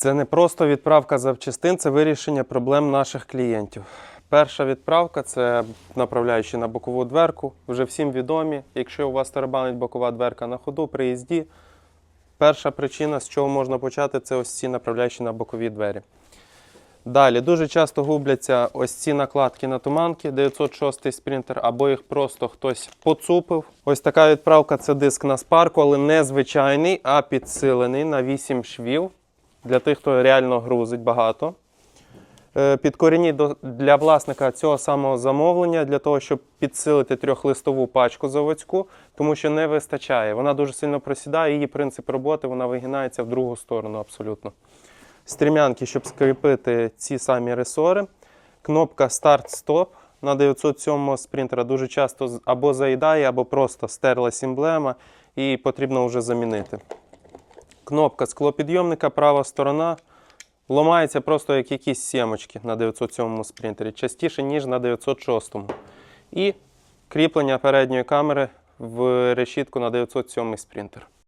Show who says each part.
Speaker 1: Це не просто відправка запчастин, це вирішення проблем наших клієнтів. Перша відправка це направляючи на бокову дверку. Вже всім відомі. Якщо у вас тарабанить бокова дверка на ходу, при їзді, перша причина, з чого можна почати, це ось ці направляючі на бокові двері. Далі дуже часто губляться ось ці накладки на туманки 906 спринтер, або їх просто хтось поцупив. Ось така відправка це диск на спарку, але не звичайний, а підсилений на 8 швів для тих, хто реально грузить багато. Е, Підкорініть для власника цього самого замовлення для того, щоб підсилити трьохлистову пачку заводську, тому що не вистачає. Вона дуже сильно просідає, її принцип роботи вона вигинається в другу сторону абсолютно. Стрімянки, щоб скріпити ці самі ресори. Кнопка старт-стоп на 907 спринтера дуже часто або заїдає, або просто стерлась емблема і потрібно вже замінити. Кнопка склопідйомника, права сторона. Ломається просто як якісь сімочки на 907 спринтері, частіше, ніж на 906. І кріплення передньої камери в решітку на 907 спринтер.